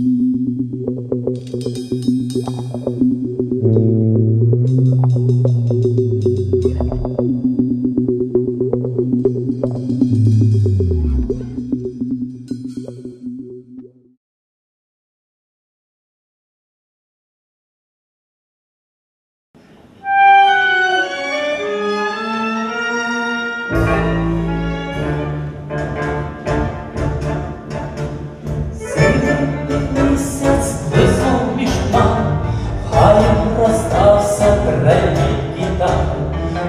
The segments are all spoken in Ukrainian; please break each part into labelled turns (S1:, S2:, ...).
S1: Thank you. Валиться передній кіта,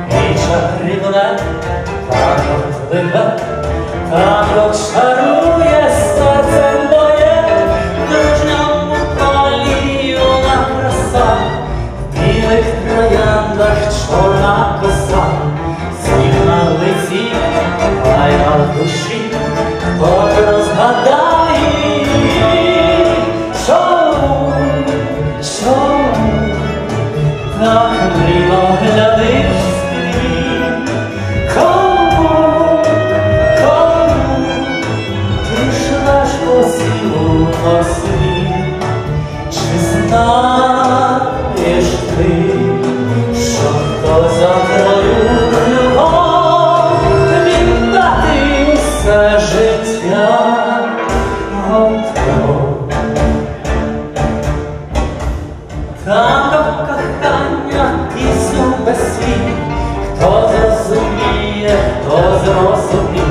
S1: і чарівне, танок диве, танок шарує серце моє, в дружньому палі юна краса, в білих трояндах чорна коса, сім на лиці, файна в душі, хто розгадає. Світ? Чи знаєш ти, що хто за твою любов віддати все життя готов? Там до кохання і зуби світ, хто зрозуміє, хто зрозуміє,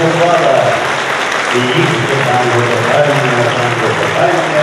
S2: のファーダー、イギリスの単語と、タイムの単語と、タイムの